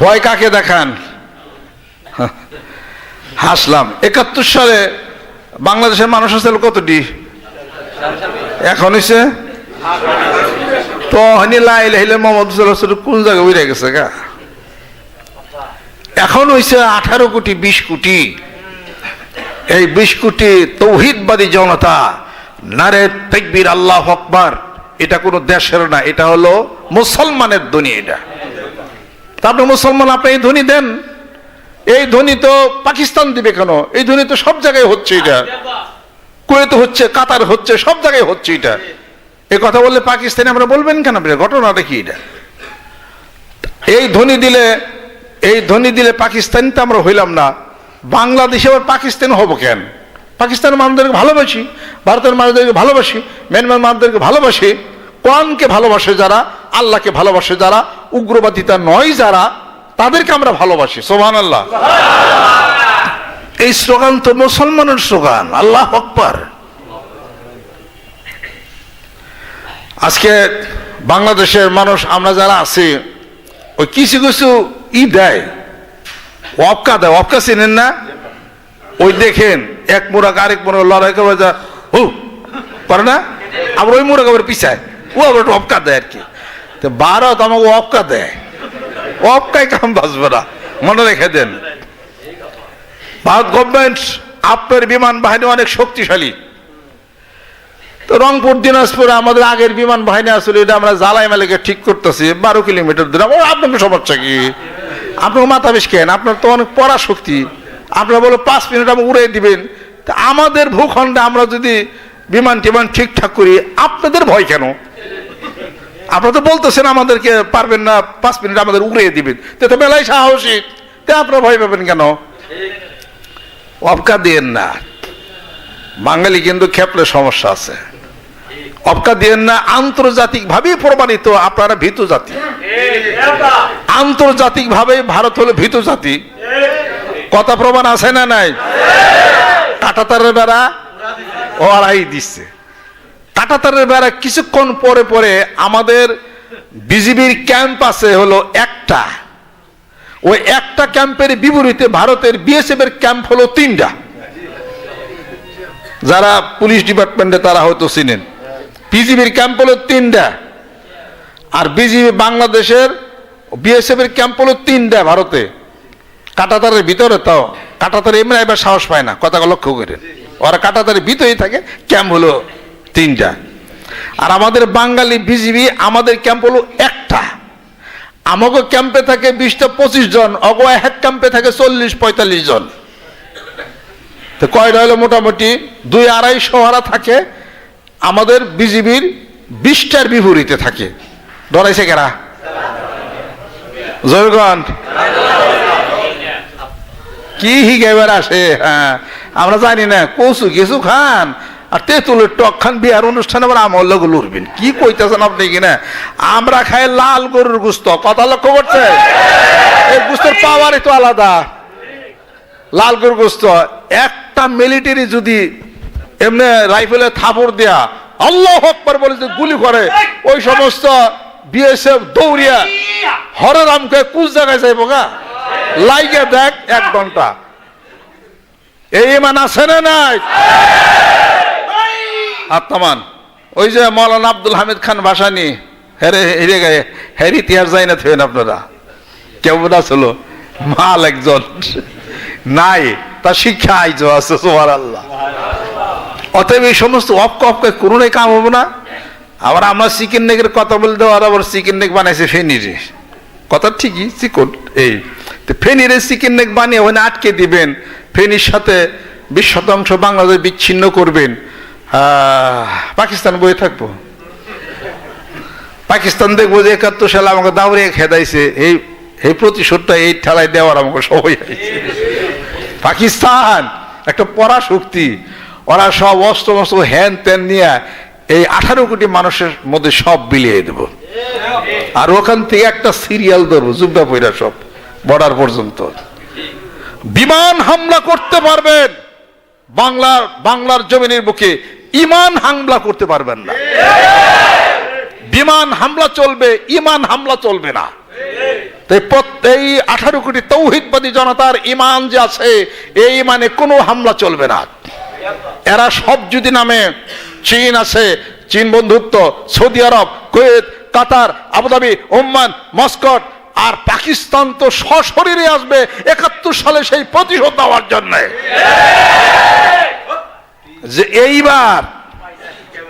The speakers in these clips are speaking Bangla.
ভয় কাকে দেখান? হাসলাম। একাত্তর সালে বাংলাদেশের মানুষ আসলে কতটি? এখন হইছে? তো হনি লাইল হইলে মোহাম্মদ কোন জায়গায় উড়ে গেছে গা? এখন হইছে আঠারো কোটি, বিশ কোটি। এই বিশ কোটি তৌহিদবাদী জনতা, নারে তেকবির, আল্লাহ আকবার, এটা কোনো দেশের না, এটা হলো মুসলমানের ধ্বনি এটা। আপনি মুসলমান, আপনি এই ধ্বনি দেন। এই ধ্বনি তো পাকিস্তান দিবে কেন? এই ধ্বনি তো সব জায়গায় হচ্ছে এটা। কুয়েত হচ্ছে, কাতার হচ্ছে, সব জায়গায় হচ্ছে এটা। এই কথা বললে পাকিস্তানে আমরা বলবেন কেন? ঘটনাটা কি এটা? এই ধ্বনি দিলে, এই ধ্বনি দিলে পাকিস্তান তো আমরা হইলাম না। বাংলাদেশে আবার পাকিস্তান হব কেন? পাকিস্তানের মানুষদেরকে ভালোবাসি, ভারতের মানুষদেরকে ভালোবাসি, মিয়ানমার মানুষদেরকে ভালোবাসি। কোরআনকে ভালোবাসে যারা, আল্লাহকে ভালোবাসে যারা উগ্রবাদিতা নয় যারা তাদেরকে আমরা ভালোবাসি। সোহান আল্লাহ এই স্লোগান তো মুসলমানের স্লোগান আল্লাহ আকবার। আজকে বাংলাদেশের মানুষ আমরা যারা আছি ওই কিছু কিছু ই দেয় অপকা দেয়। অপকা চিনেন না? ওই দেখেন এক মোড়াক আরেক মোড়া লড়াই করে যা হু পারে না? আবার ওই মোড়াক আবার পিছায়। ও আবার অপকা দেয় আর কি। তো ভারত আমাকে অপকা দেয়। অপকায় কাম বাঁচবে না। মনে রেখে দেন। ভারত গভর্নমেন্ট আপনার বিমান বাহিনী অনেক শক্তিশালী। তো রংপুর, দিনাজপুরে আমাদের আগের বিমান বাহিনী আসলে এটা আমরা জ্বালাই মালিকে ঠিক করতেছি। বারো কিলোমিটার দূরে। ও, আপনাকে সমস্যা কি? আপনাকে মাথা বেশ কেন? আপনার তো অনেক পড়া শক্তি আপনারা বলো পাঁচ মিনিট আমি উড়ে দিবেন। তা আমাদের ভূখণ্ডে আমরা যদি বিমান টিমান ঠিকঠাক করি, আপনাদের ভয় কেন? আপনারা তো বলতেছেন আমাদেরকে পারবেন না, পাঁচ মিনিট আমাদের উড়িয়ে দিবেন। তো তো বেলায় সাহসী। তে আপনারা ভয় পাবেন কেন? অবকা দিয়েন না। বাঙালি কিন্তু ক্ষেপলে সমস্যা আছে। অবকা দিয়েন না আন্তর্জাতিক ভাবেই প্রমাণিত আপনারা ভীত জাতি। আন্তর্জাতিক ভাবে ভারত হলো ভীত জাতি। কথা প্রমাণ আছে না নাই? কাটাতারের বেড়া ওরাই দিচ্ছে। কাটাতারের বেড়া কিছুক্ষণ পরে পরে আমাদের বিজিবির ক্যাম্প আছে হলো একটা। ওই একটা ক্যাম্পের বিপরীতে ভারতের বিএসএফ এর ক্যাম্প হলো তিনটা। যারা পুলিশ ডিপার্টমেন্টে তারা হয়তো চিনেন। বিজিবির ক্যাম্প হলো তিনটা। আর বিজিবি বাংলাদেশের বিএসএফ এর ক্যাম্প হলো তিনটা ভারতে। কাটাতারের ভিতরে তো কাটাতারে এমনি এবার সাহস পায় না, কথা লক্ষ্য করেন। ওরা কাটাতারের ভিতরেই থাকে, ক্যাম্প হলো তিনটা। আর আমাদের বাঙালি বিজিবি আমাদের ক্যাম্প হলো একটা। আমাকে ক্যাম্পে থাকে বিশটা পঁচিশ জন অগো এক ক্যাম্পে থাকে চল্লিশ, পঁয়তাল্লিশ জন। তো কয়টা হলো মোটামুটি? দুই আড়াইশো হারা থাকে। আমাদের বিজিবির বিশটার বিপরীতে থাকে। ডরাইছে কেরা? জয়গণ। কি হিগেবার আসে? হ্যাঁ আমরা জানি না। কচু, কিছু খান। আর তেঁতুলের টক খান বিয়ার অনুষ্ঠানে আবার আমার লোক লড়বেন কি কইতেছেন আপনি কিনা আমরা খাই লাল গরুর গুস্ত, কথা লক্ষ্য করছে? এই গুস্তের পাওয়ারই তো আলাদা। লাল গরুর গুস্ত, একটা মিলিটারি যদি এমনি রাইফেলে থাপড় দেয়া আল্লাহ আকবার বলে যে গুলি করে, ওই সমস্ত বিএসএফ দৌড়িয়া হররামকে কুচ জায়গায় যাইব গা? লাইগে দেখ এক ঘণ্টা। এই ইমান আছে না নাই? আত্মান ওই যে মৌলানা আব্দুল হামিদ খান ভাসানি, হেরে হেরে গায়ে হের ইতিহাস যাই না থেন আপনারা। কেমন আসলো মাল একজন। নাই, তা শিক্ষা আইজ আছে সোহার আল্লাহ অতএব এই সমস্ত অপকে অপকে কোনোটাই কাম হব না। আবার আমরা চিকেন নেকের কথা বলতে আর আবার চিকেন নেক বানাইছে ফেনিরে। কথা ঠিকই, চিকন, এই। ফেনিরে চিকেন নেক বানিয়ে ওখানে আটকে দিবেন। ফেনির সাথে বিশ শতাংশ বাংলাদেশ বিচ্ছিন্ন করবেন। পাকিস্তান বয়ে থাকব। পাকিস্তান দেখব যে একাত্তর সালে আমাকে দাউরিয়ে খেদাইছে এই এই প্রতিশোধটা এই ঠেলায় দেওয়ার আমাকে সবাই পাকিস্তান, একটা পরা শক্তি ওরা সব অস্ত্র মস্ত্র হ্যান ত্যান নিয়ে এই আঠারো কোটি মানুষের মধ্যে সব বিলিয়ে দেব। আর ওখান থেকে একটা সিরিয়াল ধরবো জুব্বা পইরা সব, বর্ডার পর্যন্ত। বিমান হামলা করতে পারবেন, বাংলার বাংলার জমিনের বুকে ইমান হামলা করতে পারবেন না। বিমান হামলা চলবে, ইমান হামলা চলবে না। তাই প্রত- এই আঠারো কোটি তৌহিদবাদী জনতার ইমান যে আছে, এই ইমানে কোনো হামলা চলবে না। এরা সব যদি নামে চীন আছে, চীন বন্ধুত্ব, Saudi Arab, Kuwait, Qatar, Abu Dhabi, Oman, Muscat আর পাকিস্তান তো সশরীরে আসবে একাত্তর সালে সেই প্রতিশোধ দেওয়ার জন্য। যে এইবার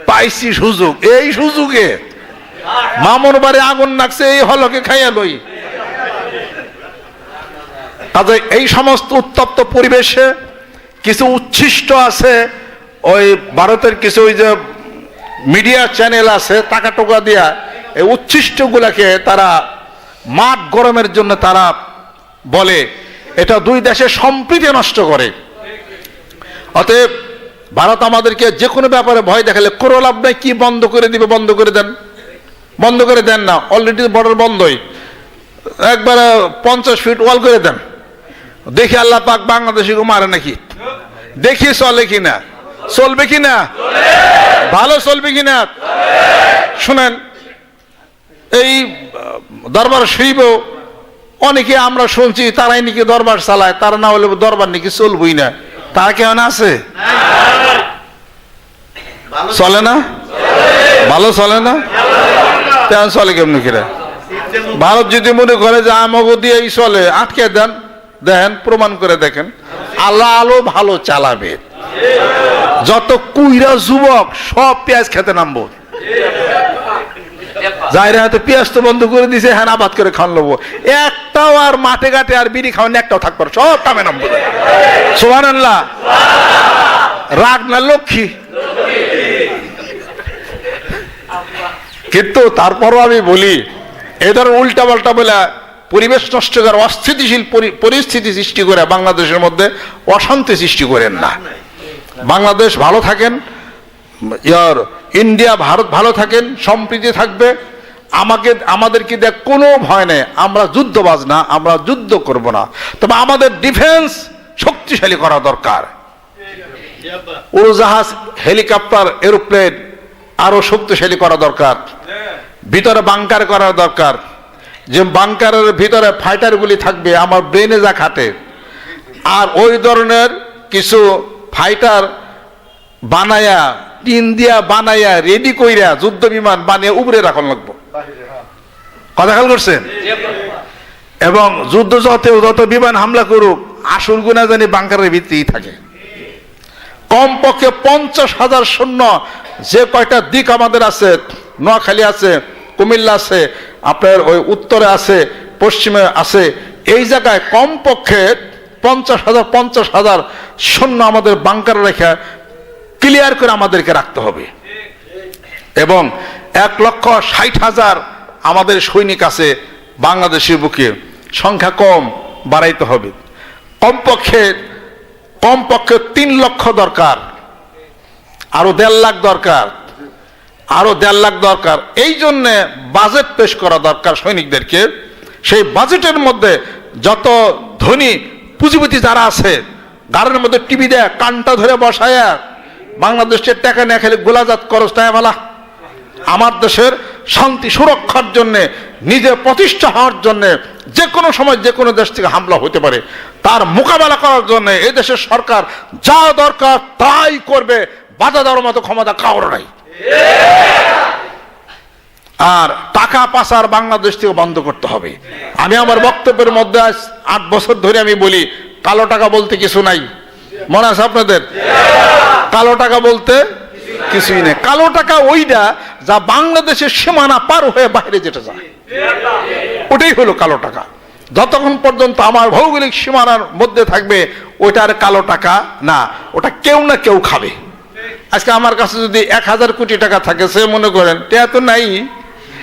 পাইছি সুযোগ, এই সুযোগে মামুন বাড়ি আগুন লাগছে, এই হলকে খাইয়া লই। কাজে এই সমস্ত উত্তপ্ত পরিবেশে কিছু উচ্ছিষ্ট আছে, ওই ভারতের কিছু ওই যে মিডিয়া চ্যানেল আছে টাকা টোকা দিয়া, এই উচ্ছিষ্টগুলাকে তারা মাঠ গরমের জন্য তারা বলে, এটা দুই দেশের সম্প্রীতি নষ্ট করে। অতএব ভারত আমাদেরকে যে কোনো ব্যাপারে ভয় দেখালে কোনো লাভ নাই, কি বন্ধ করে দিবে, বন্ধ করে দেন। বন্ধ করে দেন না অলরেডি বর্ডার বন্ধই। একবার পঞ্চাশ ফিট ওয়াল করে দেন। দেখি আল্লাহ পাক বাংলাদেশিকে মারে নাকি? দেখি চলে কিনা? চলবে কিনা? ভালো চলবে কিনা? শুনেন, এই দরবার শরীফ অনেকে আমরা শুনছি, তারাই নাকি দরবার চালায়, তারা না হলে দরবার নাকি চলবই না। তারা কেমন আছে? চলে না? ভালো চলে না? তেমন চলে কেমনি কিরা? ভারত যদি মনে করে যে আমাকে দিয়েই চলে, আটকে দেন। দেন প্রমাণ করে দেখেন। আল্লাহ আলো ভালো চালাবে। যত কুইরা যুবক, সব পেঁয়াজ খেতে নামবো। যাইরা হয়তো পেঁয়াজ তো বন্ধ করে দিছে হ্যাঁ আবাদ করে খান লবো। একটাও আর মাঠে ঘাটে আর বিড়ি খাওয়ান একটাও থাকবে সব কামে নামবো। সোহান আল্লাহ রাগ না লক্ষ্মী? কিন্তু তারপরও আমি বলি, এ ধরনের উল্টা পাল্টা বলে পরিবেশ নষ্ট করে অস্থিতিশীল পরি- পরিস্থিতি সৃষ্টি করে বাংলাদেশের মধ্যে অশান্তি সৃষ্টি করেন না। বাংলাদেশ ভালো থাকেন ইন্ডিয়া, ভারত ভালো থাকেন, সম্প্রীতি থাকবে আমাকে, আমাদেরকে দেখ কোনো ভয় নেই। আমরা যুদ্ধবাজ না, আমরা যুদ্ধ করব না। তবে আমাদের ডিফেন্স শক্তিশালী করা দরকার। উড়োজাহাজ, হেলিকপ্টার এরোপ্লেন আরও শক্তিশালী করা দরকার। ভিতরে বাংকার করা দরকার। যে বাংকারের ভিতরে ফাইটারগুলি থাকবে, আমার ব্রেনে যা খাটে। আর ওই ধরনের কিছু ফাইটার বানায়া টিন দিয়া বানায়া রেডি কইরা যুদ্ধ বিমান বানিয়ে উপরে রাখন লাগবো। কথা খেয়াল করছেন? এবং যুদ্ধ যত যত বিমান হামলা করুক, আসল গুণা জানি বাংকারের ভিত্তিই থাকে। কমপক্ষে পঞ্চাশ হাজার সৈন্য, যে কয়টা দিক আমাদের আছে, নোয়াখালী আছে, কুমিল্লা আছে, আপনার ওই উত্তরে আছে, পশ্চিমে আছে, এই জায়গায় কমপক্ষে পঞ্চাশ হাজার পঞ্চাশ হাজার সৈন্য আমাদের বাংকারে রেখে ক্লিয়ার করে আমাদেরকে রাখতে হবে। এবং এক লক্ষ ষাট হাজার আমাদের সৈনিক আছে বাংলাদেশের বুকে। সংখ্যা কম, বাড়াইতে হবে। কমপক্ষে কমপক্ষে তিন লক্ষ দরকার। আরও দেড় লাখ দরকার। আরও দেড় লাখ দরকার। এই জন্যে বাজেট পেশ করা দরকার সৈনিকদেরকে। সেই বাজেটের মধ্যে যত ধনী পুঁজিপতি যারা আছে, গাড়ির মধ্যে টিভি দেয়, কানটা ধরে বসায়, বাংলাদেশের টাকা নিয়ে খেলে গোলাজাত করস টাকা বলা। আমার দেশের শান্তি সুরক্ষার জন্যে নিজে প্রতিষ্ঠা হওয়ার জন্যে যে কোনো সময় যে কোনো দেশ থেকে হামলা হতে পারে। তার মোকাবেলা করার জন্য দেশের সরকার যা দরকার তাই করবে, বাধা দেওয়ার মতো ক্ষমতা কাউর নাই। আর টাকা পাচার বাংলাদেশ থেকে বন্ধ করতে হবে। আমি আমার বক্তব্যের মধ্যে আট বছর ধরে আমি বলি, কালো টাকা বলতে কিছু নাই। মনে আছে আপনাদের? কালো টাকা বলতে কিছুই নেই। কালো টাকা ওইটা যা বাংলাদেশের সীমানা পার হয়ে বাইরে যেটা যায় ওটাই হলো কালো টাকা। যতক্ষণ পর্যন্ত আমার ভৌগোলিক সীমানার মধ্যে থাকবে ওইটার কালো টাকা না, ওটা কেউ না কেউ খাবে। আজকে আমার কাছে যদি এক হাজার কোটি টাকা থাকে, সে মনে করেন, টেয়া তো নাই।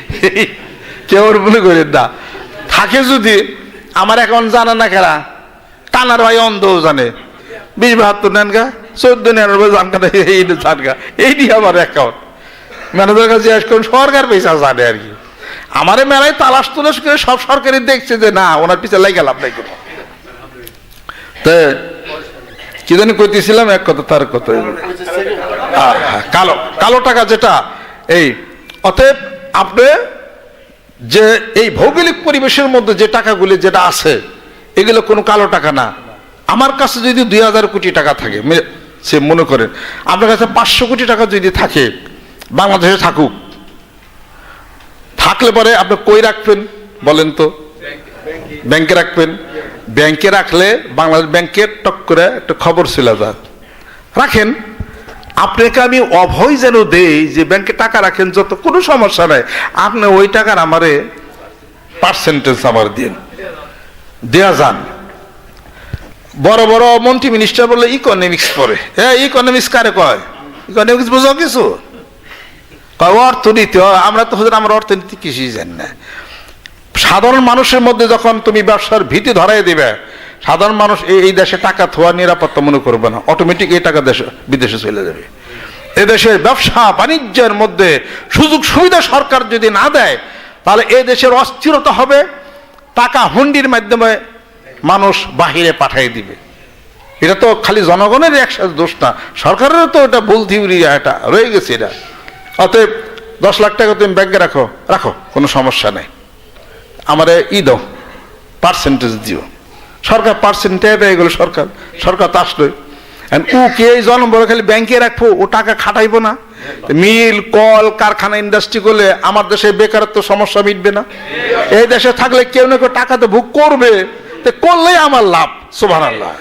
কেউ মনে করেন না। থাকে যদি, আমার এখন জানা না খেলা কানার ভাই অন্ধও জানে। বিশ বাহাত্তর নেন গা, চোদ্দ নিরানব্বই জান এই জান গা। এই আমার অ্যাকাউন্ট ম্যানেজার কাছে জিজ্ঞেস করুন, সরকার পয়সা জানে আর কি? আমারে মেলায় তালাশ তুলাশ করে সব সরকারি দেখছে যে, না, ওনার পিছনে লাই গেলাম নাই কোনো। তো, কি জানি কইতেছিলাম, এক কথা, তার কথা। কালো কালো টাকা যেটা, এই, অতএব আপনি যে, এই ভৌগোলিক পরিবেশের মধ্যে যে টাকাগুলি যেটা আছে, এগুলো কোনো কালো টাকা না। আমার কাছে যদি দুই হাজার কোটি টাকা থাকে সে মনে করেন আপনার কাছে পাঁচশো কোটি টাকা যদি থাকে, বাংলাদেশে থাকুক। থাকলে পরে আপনি কই রাখবেন বলেন তো? ব্যাংকে রাখবেন। ব্যাংকে রাখলে বাংলাদেশ ব্যাংকের টক করে একটা খবর ছিল যাক রাখেন। আপনাকে আমি অভয় যেন দেই যে ব্যাংকে টাকা রাখেন, যত কোনো সমস্যা নাই। আপনি ওই টাকার আমারে পার্সেন্টেজ আমার দিন। দেয়া যান। বড় বড় মন্ত্রী মিনিস্টার বলে ইকোনমিক্স পড়ে। হ্যাঁ ইকোনমিক্স কারে কয়? ইকোনমিক্স বুঝো কিছু? কয়, অর্থনীতি আমরা তো হুজুর, আমরা অর্থনীতি কিছুই জানি না। সাধারণ মানুষের মধ্যে যখন তুমি ব্যবসার ভীতি ধরাই দিবে, সাধারণ মানুষ এই দেশে টাকা থোয়া নিরাপত্তা মনে করবে না। অটোমেটিক এই টাকা দেশে, বিদেশে চলে যাবে। এদেশের ব্যবসা বাণিজ্যের মধ্যে সুযোগ সুবিধা সরকার যদি না দেয়, তাহলে এই দেশের অস্থিরতা হবে, টাকা হুন্ডির মাধ্যমে মানুষ বাহিরে পাঠিয়ে দিবে। এটা তো খালি জনগণের একসাথে দোষ না, সরকারেরও তো এটা ভুল থিউরি এটা রয়ে গেছে এটা। অতএব দশ লাখ টাকা তুমি ব্যাংকে রাখো রাখো, কোনো সমস্যা নেই। আমার ই দাও পার্সেন্টেজ দিও। সরকার পার্সেন্টেজ এগুলো, সরকার সরকার তো আসলোই। ও কে জন্ম বলে খালি ব্যাংকে রাখব, ও টাকা খাটাইবো না? মিল, কল, কারখানা ইন্ডাস্ট্রি করলে আমার দেশে বেকারত্ব সমস্যা মিটবে না? এই দেশে থাকলে কেউ না কেউ টাকা তো ভোগ করবে। করলেই আমার লাভ সোভান আল্লাহ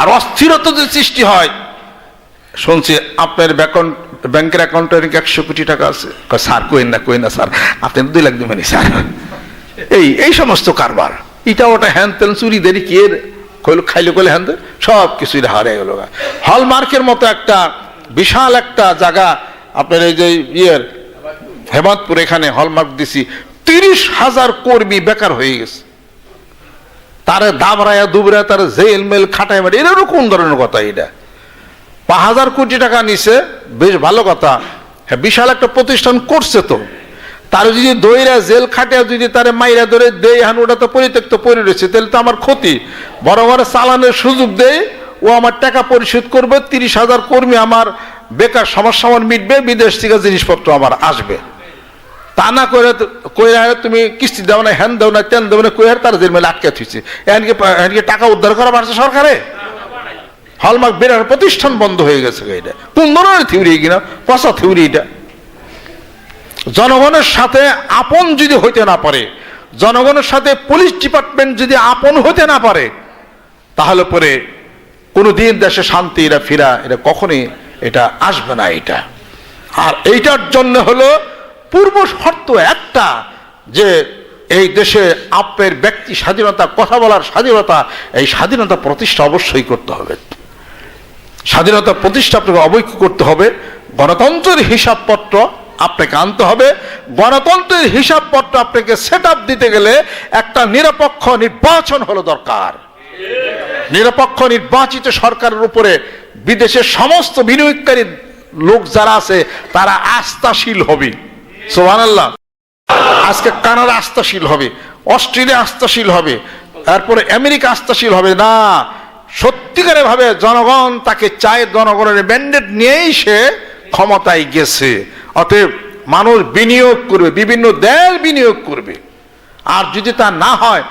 আর অস্থিরতা যদি সৃষ্টি হয়, শুনছি আপনার ব্যাকন ব্যাংকের অ্যাকাউন্টে নাকি একশো কোটি টাকা আছে। স্যার, কইন না কইন না, স্যার, আপনি দুই লাখ দেবেন স্যার। এই এই সমস্ত কারবার, ইটা ওটা হ্যান তেন চুরি দেরি কি কইলো, খাইলে, কইলে হ্যান সব কিছুই হারে গেল হলমার্কের মতো একটা বিশাল একটা জায়গা, আপনার এই যে ইয়ের হেমন্তপুর এখানে হলমার্ক দিছি তিরিশ হাজার কর্মী বেকার হয়ে গেছে। তারে দাবরায়া, দুবরায়া, তার জেল মেল খাটায় মারে এরকম কোন ধরনের কথা এটা? পাঁচ হাজার কোটি টাকা নিছে, বেশ ভালো কথা। হ্যাঁ বিশাল একটা প্রতিষ্ঠান করছে তো। তার যদি দইরা জেল খাটিয়া যদি তারে মাইরা ধরে দেয়, হান ওটা তো পরিত্যক্ত পড়ে রয়েছে, তাহলে তো আমার ক্ষতি। বড় বড় চালানের সুযোগ দেয়, ও আমার টাকা পরিশোধ করবে, তিরিশ হাজার কর্মী আমার বেকার সমস্যা আমার মিটবে, বিদেশ থেকে জিনিসপত্র আমার আসবে। তা না করে কইরা তুমি কিস্তি দাও না, হ্যান দাও না তেন দাও না, কইরা তার জেল মেলে আটকে থুইছে। এনকে টাকা উদ্ধার করা পারছে সরকারে? হলমার্ক বিরাট প্রতিষ্ঠান বন্ধ হয়ে গেছে এটা। কোন ধরনের থিওরি কিনা, পচা থিওরি এটা। জনগণের সাথে আপন যদি হইতে না পারে, জনগণের সাথে পুলিশ ডিপার্টমেন্ট যদি আপন হতে না পারে, তাহলে পরে কোনো দিন দেশে শান্তি এরা ফিরা এটা কখনই এটা আসবে না এটা। আর এইটার জন্য হলো পূর্ব শর্ত একটা, যে এই দেশে আপের ব্যক্তি স্বাধীনতা, কথা বলার স্বাধীনতা, এই স্বাধীনতা প্রতিষ্ঠা অবশ্যই করতে হবে। স্বাধীনতা প্রতিষ্ঠা আপনাকে অবৈক্য করতে হবে। গণতন্ত্রের হিসাবপত্র আপনাকে আনতে হবে। গণতন্ত্রের হিসাবপত্র আপনাকে সেট আপ দিতে গেলে একটা নিরপেক্ষ নির্বাচন হলো দরকার। নিরপেক্ষ নির্বাচিত সরকারের উপরে বিদেশের সমস্ত বিনিয়োগকারী লোক যারা আছে, তারা আস্থাশীল হবে সোহান আল্লাহ আজকে কানাডা আস্থাশীল হবে, অস্ট্রেলিয়া আস্থাশীল হবে, তারপরে আমেরিকা আস্থাশীল হবে। না, সত্যিকারে ভাবে জনগণ তাকে চায় জনগণের ব্যান্ডেড নিয়েই সে ক্ষমতায় গেছে। অতএব মানুষ বিনিয়োগ করবে, বিভিন্ন দেশ বিনিয়োগ করবে। আর যদি তা না হয়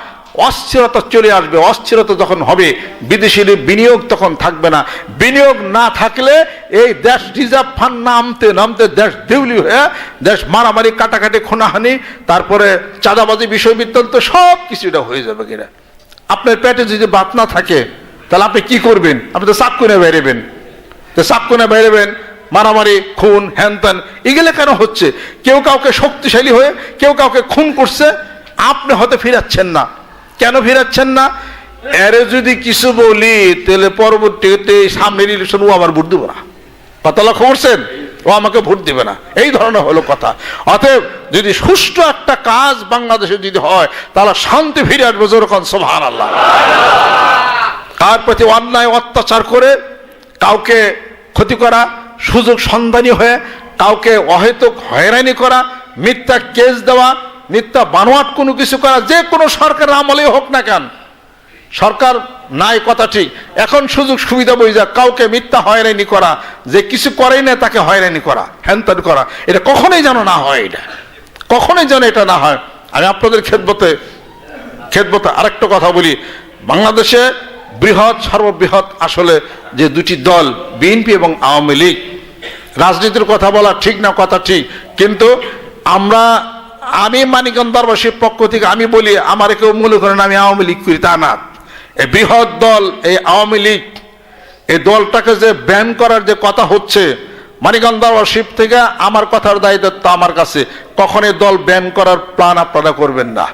অস্থিরতা চলে আসবে, অস্থিরতা যখন হবে বিদেশি বিনিয়োগ তখন থাকবে না। বিনিয়োগ না থাকলে এই দেশ রিজার্ভ ফান্ড নামতে নামতে দেশ দেউলি হয়ে, দেশ মারামারি, কাটাকাটি, খুনাহানি, তারপরে চাঁদাবাজি, বিষয় বৃত্তান্ত সব কিছুটা হয়ে যাবে কিনা। আপনার পেটে যদি বাত না থাকে, তাহলে আপনি কি করবেন? আপনি তো চাক্কুনে বেরোবেন তো চাক্কুনে বেরোবেন মারামারি, খুন হ্যান ত্যান এগুলো কেন হচ্ছে? কেউ কাউকে শক্তিশালী হয়ে, কেউ কাউকে খুন করছে, আপনি হয়তো ফিরাচ্ছেন না। কেন ফিরাচ্ছেন না? এরে যদি কিছু বলি, তাহলে পরবর্তীতে সামনের ইলেকশন ও আমার ভোট দেবো না। কথা লক্ষ্য করছেন ও আমাকে ভোট দিবে না। এই ধরনের হলো কথা। অতএব যদি সুষ্ঠু একটা কাজ বাংলাদেশে যদি হয়, তাহলে শান্তি ফিরে আসবে যেরকম সোভান আল্লাহ কার প্রতি অন্যায়, অত্যাচার করে কাউকে ক্ষতি করা, সুযোগ সন্ধানী হয়ে কাউকে অহেতুক হয়রানি করা, মিথ্যা কেস দেওয়া মিথ্যা বানোয়াট কোনো কিছু করা, যে কোনো সরকারের আমলেই হোক না কেন। সরকার নাই, কথা ঠিক। এখন সুযোগ সুবিধা যা কাউকে মিথ্যা হয়রানি করা, যে কিছু করেই না তাকে হয়রানি করা হ্যান ত্যান করা, এটা কখনোই যেন না হয় এটা। কখনোই যেন এটা না হয়। আমি আপনাদের খেদমতে খেদমতে আরেকটা কথা বলি। বাংলাদেশে বৃহৎ, সর্ববৃহৎ আসলে যে দুটি দল, বিএনপি এবং আওয়ামী লীগ, রাজনীতির কথা বলা ঠিক না, কথা ঠিক। কিন্তু আমরা আমি মানিকগঞ্জ দরবাসীর পক্ষ থেকে আমি বলি, আমার কেউ মনে করেন আমি আওয়ামী লীগ করি, তা না। এই বৃহৎ দল, এই আওয়ামী লীগ, এই দলটাকে যে ব্যান করার যে কথা হচ্ছে, মানিকগঞ্জ দরবাসীর থেকে আমার কথার দায়িত্ব আমার কাছে। কখন এই দল ব্যান করার প্ল্যান আপনারা করবেন না।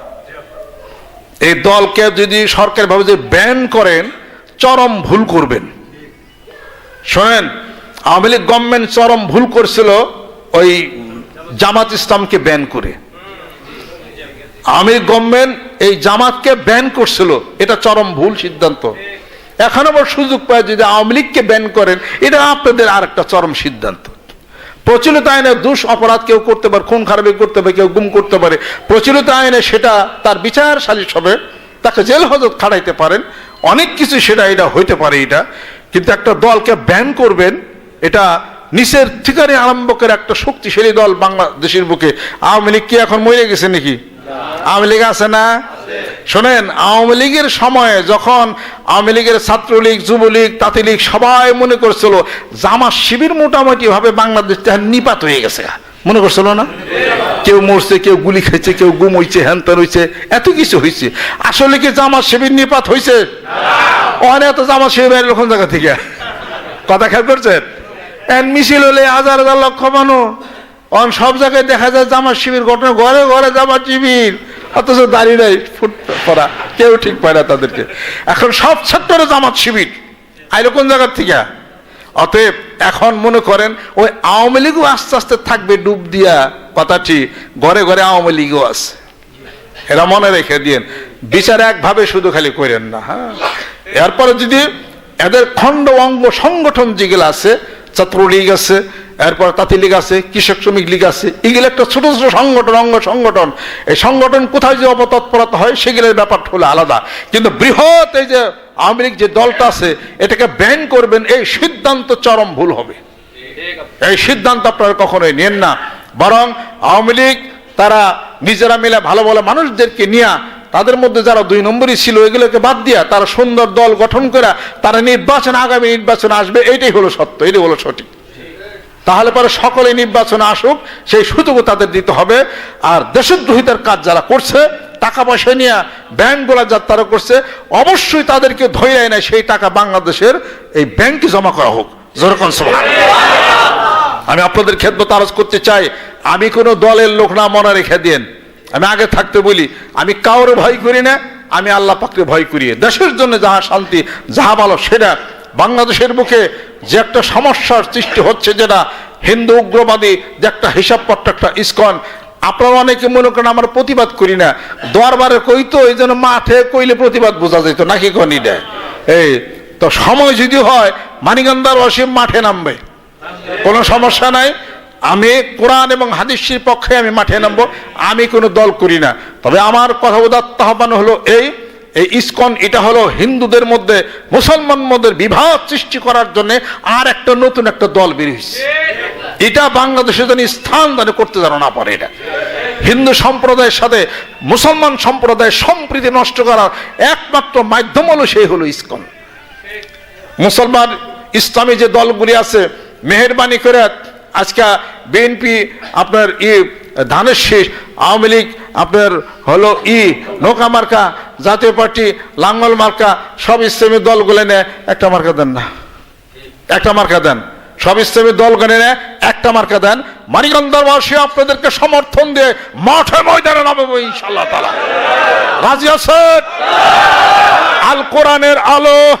এই দলকে যদি সরকার ভাবে যে ব্যান করেন, চরম ভুল করবেন। শোনেন, আওয়ামী লীগ গভর্নমেন্ট চরম ভুল করছিল, ওই জামাত ইসলামকে ব্যান করে। লীগ গভর্নমেন্ট এই জামাতকে ব্যান করছিল। এটা চরম ভুল সিদ্ধান্ত। এখন আবার সুযোগ পায় যদি আওয়ামী লীগকে ব্যান করেন, এটা আপনাদের আর একটা চরম সিদ্ধান্ত। প্রচলিত আইনে দুষ অপরাধ কেউ করতে পারে, খুন খারাপি করতে পারে, কেউ গুম করতে পারে। প্রচলিত আইনে সেটা তার বিচার সালিশ হবে, তাকে জেল হজত খাড়াইতে পারেন। অনেক কিছু সেটা এটা হইতে পারে এটা। কিন্তু একটা দলকে ব্যান করবেন, এটা নিচের ঠিকানে আরম্ভ করে একটা শক্তিশালী দল বাংলাদেশের বুকে। আওয়ামী লীগ কি এখন মরে গেছে নাকি? আওয়ামী লীগ আছে না? শোনেন, আওয়ামী লীগের সময়ে যখন আওয়ামী লীগের ছাত্রলীগ, যুবলীগ তাঁতি লীগ সবাই মনে করছিল জামা শিবির মোটামুটি ভাবে বাংলাদেশ নিপাত হয়ে গেছে। মনে করছিল না? কেউ মরছে, কেউ গুলি খাইছে, কেউ গুম হইছে হ্যান্তার হইছে, এত কিছু হয়েছে আসলে কি জামা শিবির নিপাত হয়েছে অনেক এত জামা শিবির লক্ষণ জায়গা থেকে? কথা খেয়াল করছেন? মিছিল হলে হাজার হাজার লক্ষ মানুষ অন সব জায়গায় দেখা যায় জামার শিবির ঘটনা, ঘরে ঘরে জামার শিবির। অথচ দাঁড়িয়ে নেই ফুট পড়া, কেউ ঠিক পায় না তাদেরকে। এখন সব সেক্টরে জামাত শিবির। আইলো কোন জায়গার থেকে? অতএব এখন মনে করেন, ওই আওয়ামী লীগও আস্তে আস্তে থাকবে ডুব দিয়া। কথাটি, ঘরে ঘরে আওয়ামী লীগও আছে। এরা মনে রেখে দিন বিচার একভাবে শুধু খালি করেন না হ্যাঁ? এরপরে যদি এদের খণ্ড অঙ্গ সংগঠন যেগুলো আছে, ছাত্রলীগ আছে এরপর তাঁতি লীগ আছে, কৃষক শ্রমিক লীগ আছে। এগুলো একটা ছোট ছোট সংগঠন, অঙ্গ সংগঠন। এই সংগঠন কোথায় যে অপতৎপরতা হয়, সেগুলোর ব্যাপারটা হলো আলাদা। কিন্তু বৃহৎ এই যে আওয়ামী লীগ যে দলটা আছে, এটাকে ব্যান করবেন, এই সিদ্ধান্ত চরম ভুল হবে। এই সিদ্ধান্ত আপনারা কখনোই নেন না। বরং আওয়ামী লীগ, তারা নিজেরা মিলে ভালো ভালো মানুষদেরকে নিয়ে, তাদের মধ্যে যারা দুই নম্বরই ছিল, এগুলোকে বাদ দিয়া, তারা সুন্দর দল গঠন করে তারা নির্বাচন, আগামী নির্বাচন আসবে, এটাই হলো সত্য, এটাই হলো সঠিক। তাহলে পরে সকলে নির্বাচনে আসুক, সেই সুযোগও তাদের দিতে হবে। আর দেশদ্রোহিতার কাজ যারা করছে, টাকা পয়সা নিয়ে ব্যাংকগুলো যা তারা করছে, অবশ্যই তাদেরকে ধরে নেয় সেই টাকা বাংলাদেশের এই ব্যাংকে জমা করা হোক। যেরকম আমি আপনাদের ক্ষেত্র আরজ করতে চাই, আমি কোনো দলের লোক না, মনে রেখে দিন আমি আগে থাকতে বলি, আমি কাউরে ভয় করি না, আমি আল্লাহ পাককে ভয় করি দেশের জন্য যাহা শান্তি, যাহা ভালো, সেটা বাংলাদেশের বুকে যে একটা সমস্যার সৃষ্টি হচ্ছে যেটা হিন্দু, উগ্রবাদী, যে একটা হিসাবপত্র, একটা ইস্কন, আপনারা অনেকে মনে করেন আমরা প্রতিবাদ করি না। দরবারে কইতো এই জন্য মাঠে কইলে প্রতিবাদ বোঝা যেত নাকি কনি দেয় এই, তো সময় যদি হয় মানিগন্ধার অসীম মাঠে নামবে। কোনো সমস্যা নাই। আমি কোরআন এবং হাদিসির পক্ষে আমি মাঠে নামবো, আমি কোনো দল করি না। তবে আমার কথা উদাত্ত আহ্বান হলো এই এই ইস্কন, এটা হলো হিন্দুদের মধ্যে মুসলমান মধ্যে বিভাগ সৃষ্টি করার জন্য আর একটা নতুন একটা দল বেরিয়েছে এটা বাংলাদেশে যেন স্থান যেন করতে যেন না পারে এটা। হিন্দু সম্প্রদায়ের সাথে মুসলমান সম্প্রদায়ের সম্প্রীতি নষ্ট করার একমাত্র মাধ্যম হলো সেই হলো ইসকন। মুসলমান ইসলামী যে দলগুলি আছে, মেহরবানি করে আজকে বিএনপি আপনার ই ধানের শীষ, আওয়ামী লীগ আপনার হলো ই নৌকা মার্কা জাতীয় পার্টি, লাঙ্গল মার্কা, সব ইসলামী দলগুলো নিয়ে একটা মার্কা দেন না। একটা মার্কা দেন। সব ইসলামী দলগণে নিয়ে একটা মার্কা দেন। মানিকন্দরবাসী আপনাদেরকে সমর্থন দিয়ে মাঠে ময়দানে নামাবো ইনশাল্লাহ তালা রাজি আছেন? আল কোরআনের আলো।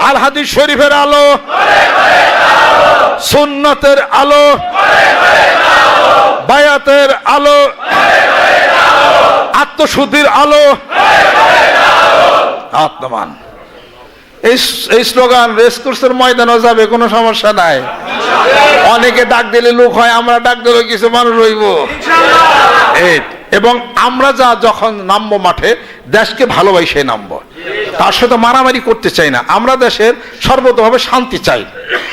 আল হাদিস শরীফের আলো। সুন্নতের আলো। বায়াতের আলো। আত্মশুদ্ধির আলো। আত্মমান এই স্লোগান, রেস কোর্সের ময়দানও যাবে, কোনো সমস্যা নাই। অনেকে ডাক দিলে লোক হয়, আমরা ডাক দিলে কিছু মানুষ এই, এবং আমরা যা যখন নামবো মাঠে, দেশকে ভালোবাসে নামবো। তার সাথে মারামারি করতে চাই না। আমরা দেশের সর্বতভাবে শান্তি চাই।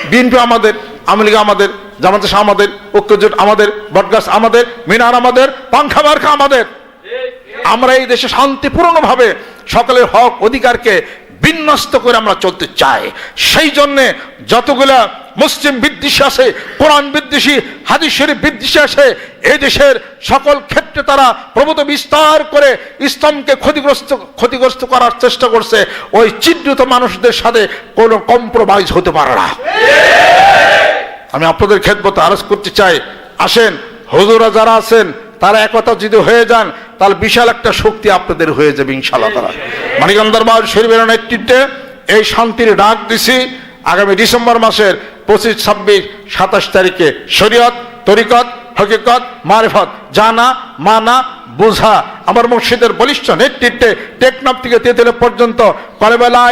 বিএনপি আমাদের, আওয়ামী লীগ আমাদের, জামাত আমাদের, ঐক্যজোট আমাদের, বটগাছ আমাদের, মিনার আমাদের, পাংখা মার্খা আমাদের। আমরা এই দেশে শান্তিপূর্ণভাবে সকলের হক অধিকারকে বিন্যস্ত করে আমরা চলতে চাই। সেই জন্যে যতগুলা মুসলিম বিদ্বেষী আছে, কোরআন বিদ্বেষী, হাদিস শরীফ বিদ্বেষী আছে দেশের সকল ক্ষেত্রে তারা প্রভূত বিস্তার করে ইসলামকে ক্ষতিগ্রস্ত ক্ষতিগ্রস্ত করার চেষ্টা করছে। ওই চিহ্নিত মানুষদের সাথে কোনো কম্প্রোমাইজ হতে পারে না। আমি আপনাদের খেদমত আরজ করতে চাই। আসেন, হুজুরা যারা আছেন তারা একতা যদি হয়ে যান, তাহলে বিশাল একটা শক্তি আপনাদের হয়ে যাবে ইনশাল্লাহ তারা মানিকান দরবার শরীফের নেতৃত্বে এই শান্তির ডাক দিছি। আগামী ডিসেম্বর মাসের পঁচিশ, ছাব্বিশ, সাতাশ তারিখে শরীয়ত, তরিকত, হকিকত, মারিফত, জানা, মানা, বোঝা। আমার মসজিদের বলিষ্ঠ নেতৃত্বে টেকনাফ থেকে তেতেলে পর্যন্ত কলেবেলা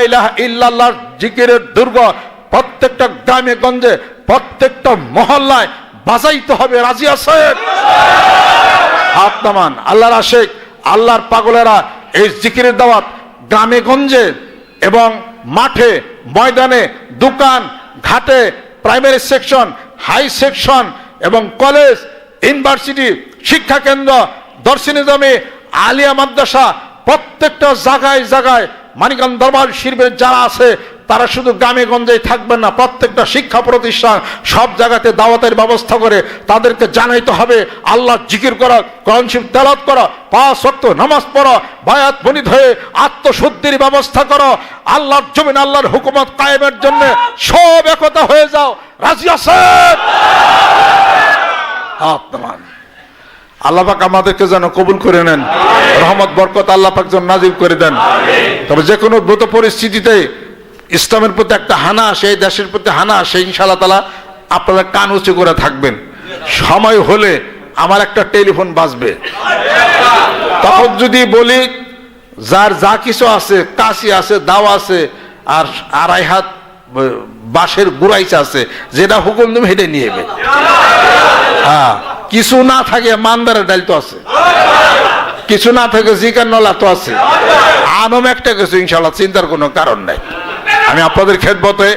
জিকিরের দুর্গ প্রত্যেকটা গ্রামে, গঞ্জে, প্রত্যেকটা মহল্লায় বাজাইতে হবে, রাজি আছেন? হাত নামান, আল্লাহর আশেক, আল্লাহর পাগলেরা এই জিকিরের দাওয়াত গ্রামে, গঞ্জে এবং মাঠে, ময়দানে, দোকান, ঘাটে, প্রাইমারি সেকশন, হাই সেকশন এবং কলেজ, ইউনিভার্সিটি, শিক্ষা কেন্দ্র, দর্শনী জমি, আলিয়া মাদ্রাসা প্রত্যেকটা জায়গায় জায়গায় মানিকান দরবার শিল্পের যারা আছে তারা শুধু গ্রামে গঞ্জেই থাকবেন না, প্রত্যেকটা শিক্ষা প্রতিষ্ঠান সব জায়গাতে দাওয়াতের ব্যবস্থা করে তাদেরকে জানাইতে হবে আল্লাহ জিকির করা কোরআনশিব তেলাত করা, পাঁচ শক্ত নামাজ পড়া, বায়াত বনিত হয়ে আত্মশুদ্ধির ব্যবস্থা করো, আল্লাহর জমিন, আল্লাহর হুকুমত কায়েমের জন্য সব একতা হয়ে যাও। রাজি আছেন? হাত নামান। আল্লাহ পাক আমাদেরকে যেন কবুল করে নেন, রহমত, বরকত আল্লাহ পাক যেন নাজিব করে দেন। তবে যে কোনো ব্রত পরিস্থিতিতে ইসলামের প্রতি একটা হানা আসে দেশের প্রতি হানা আসে, ইনশাআল্লাহ তালা আপনারা কান উঁচু করে থাকবেন। সময় হলে আমার একটা টেলিফোন বাজবে। তখন যদি বলি, যার যা কিছু আছে, কাশি আছে, দাও আছে, আর আড়াই হাত বাঁশের গুড়াইচা আছে, যেটা হুকুম তুমি হেঁটে নিয়ে যাবে হ্যাঁ কিছু না থাকে, মান্দারের ডাল তো আছে। কিছু না থাকে, জিকার নলা তো আছে। আনম একটা কিছু ইনশাল্লাহ চিন্তার কোনো কারণ নাই। আমি আপনাদের খেদমতে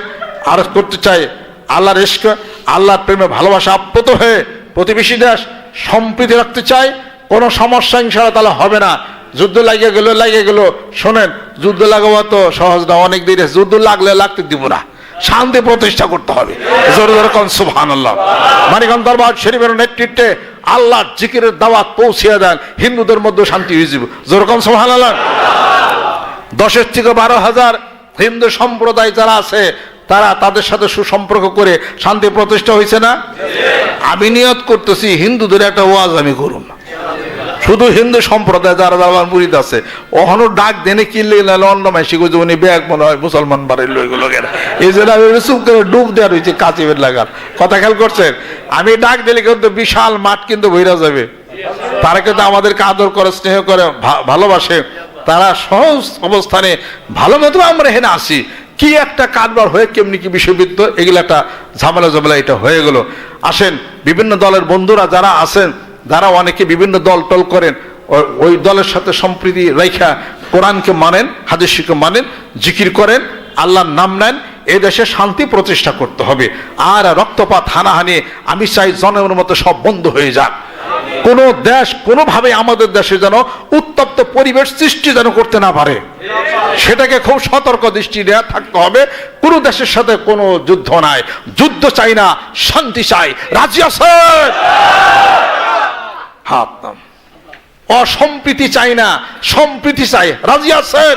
আরজ করতে চাই, আল্লাহর ইস্ক আল্লাহর প্রেমে ভালোবাসা আপ্লুত হয়ে প্রতিবেশী দেশ সম্প্রীতি রাখতে চাই, কোনো সমস্যা ইনশাল্লাহ তাহলে হবে না। যুদ্ধ লাগিয়ে গেল লাগিয়ে গেল, শোনেন, যুদ্ধ লাগাবো তো সহজ না, অনেক দিন যুদ্ধ লাগলে লাগতে দিব না। শান্তি প্রতিষ্ঠা করতে হবে। জোরে জোরে কন আল্লাহ মানিকন দরবার শরীফের নেতৃত্বে আল্লাহ জিকিরের দাওয়াত পৌঁছিয়ে দেন, হিন্দুদের মধ্যে শান্তি হয়ে যাবে। জোরে কন সুবহান আল্লাহ দশের থেকে বারো হাজার হিন্দু সম্প্রদায় যারা আছে, তারা তাদের সাথে সুসম্পর্ক করে শান্তি প্রতিষ্ঠা হয়েছে না? আমি নিয়ত করতেছি, হিন্দুদের একটা ওয়াজ আমি করুন শুধু হিন্দু সম্প্রদায় যারা যারা মুরিদ আছে, ওখানে ডাক দেনে কিনলে নাহলে অন্য মাসি কইছে উনি ব্যাগ মনে হয় মুসলমান বাড়ির লোক লোকের। এই জন্য আমি চুপ করে ডুব দেওয়া রয়েছে কাচিবের লাগার। কথা খেয়াল করছেন? আমি ডাক দিলে কিন্তু বিশাল মাঠ কিন্তু বইরা যাবে। তারা কিন্তু আমাদেরকে আদর করে, স্নেহ করে ভালোবাসে। তারা সহজ অবস্থানে ভালো মতো আমরা হেনে আসি। কি একটা কারবার হয়ে কেমনি কি বিষয়বিদ্য এগুলো একটা ঝামেলা ঝামেলা এটা হয়ে গেল। আসেন, বিভিন্ন দলের বন্ধুরা যারা আছেন, যারা অনেকে বিভিন্ন দল টল করেন ওই দলের সাথে সম্প্রীতি রেখা কোরআনকে মানেন, হাদিসকে মানেন, জিকির করেন, আল্লাহর নাম নেন, এ দেশে শান্তি প্রতিষ্ঠা করতে হবে। আর রক্তপাত, হানাহানি, আমি চাই জনগণের মতো সব বন্ধ হয়ে যাক। কোনো দেশ কোনোভাবে আমাদের দেশে যেন উত্তপ্ত পরিবেশ সৃষ্টি যেন করতে না পারে। সেটাকে খুব সতর্ক দৃষ্টি দেওয়া থাকতে হবে। কোনো দেশের সাথে কোনো যুদ্ধ নাই। যুদ্ধ চাই না, শান্তি চাই। রাজি আছে হাত অসম্প্রীতি চাই না, সম্প্রীতি চাই। রাজি আছেন?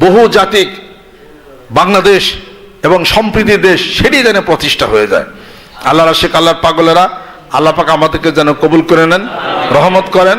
বহু জাতিক বাংলাদেশ এবং সম্প্রীতির দেশ সেটি যেন প্রতিষ্ঠা হয়ে যায়। আল্লাহ রাশিক আল্লাহর পাগলেরা আল্লাহ পাক আমাদেরকে যেন কবুল করে নেন রহমত করেন।